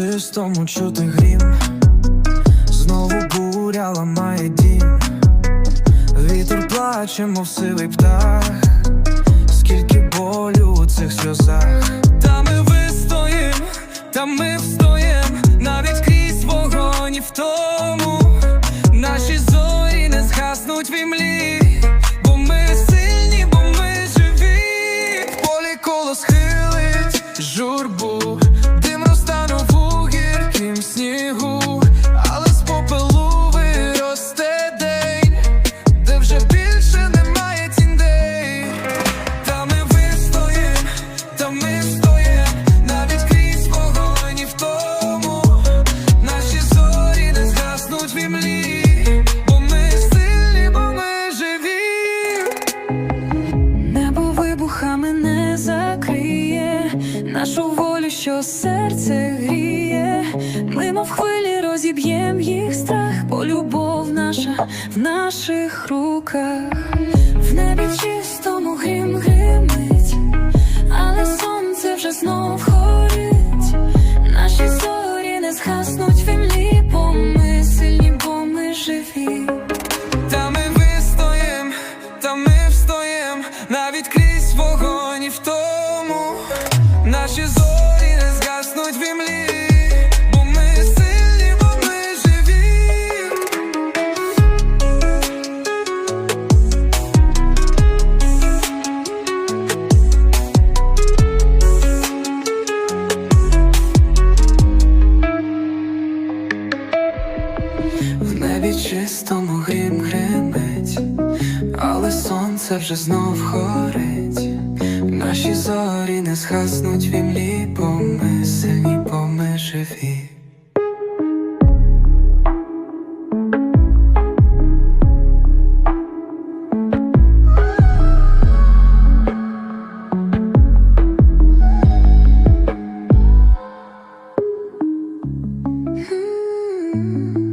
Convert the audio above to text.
чистому чути грім, знову буря ламає дім, вітер плаче, мов сивий птах, скільки болю у цих сльозах. Та ми вистоїм, та ми встоїм, навіть крізь вогонь і в тому. Наші зорі не згаснуть в імлі, бо ми сильні, бо ми живі. Полі коло схилить журбу, нашу волю, що серце гріє. Ми, мов хвилі, розіб'єм їх страх, бо наша в наших руках. В небі чистому грім гримить, навіть крізь вогонь і в тому. Наші зорі не згаснуть в імлі, сильні, бо ми живі. В небі чистому грім гримить, але сонце вже знов хорить, наші зорі не схаснуть в бо ми сильні, бо ми живі. Mm-hmm.